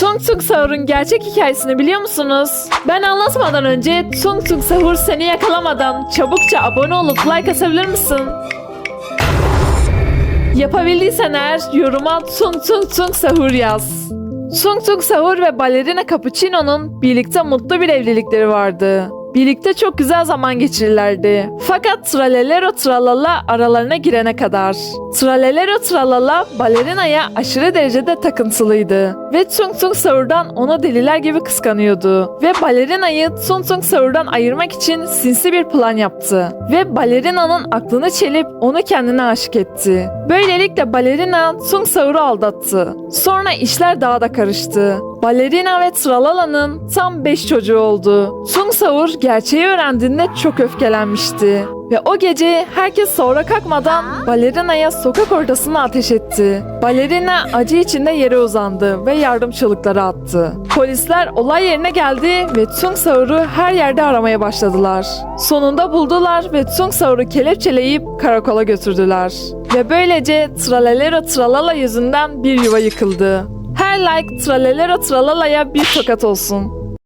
Tung Tung Sahur'un gerçek hikayesini biliyor musunuz? Ben anlatmadan önce Tung Tung Sahur seni yakalamadan çabukça abone olup like atabilir misin? Yapabildiysen eğer yoruma Tung Tung Tung Sahur yaz. Tung Tung Sahur ve balerina Cappuccino'nun birlikte mutlu bir evlilikleri vardı. Birlikte çok güzel zaman geçirirlerdi. Fakat Tralelero Tralala aralarına girene kadar. Tralelero Tralala balerinaya aşırı derecede takıntılıydı. Ve Tung Tung Sahur'dan onu deliler gibi kıskanıyordu. Ve balerinayı Tung Tung Sahur'dan ayırmak için sinsi bir plan yaptı. Ve balerinanın aklını çelip onu kendine aşık etti. Böylelikle balerina Tung Sahur'u aldattı. Sonra işler daha da karıştı. Balerina ve Tralala'nın tam 5 çocuğu oldu. Tung Sahur gerçeği öğrendiğinde çok öfkelenmişti. Ve o gece herkes sonra kalkmadan balerinaya sokak ortasına ateş etti. Balerina acı içinde yere uzandı ve yardım çığlıkları attı. Polisler olay yerine geldi ve Tung Sahur'u her yerde aramaya başladılar. Sonunda buldular ve Tung Sahur'u kelepçeleyip karakola götürdüler. Ve böylece Tralalero Tralala yüzünden bir yuva yıkıldı. Her like Tralalero Tralala'ya bir tokat olsun.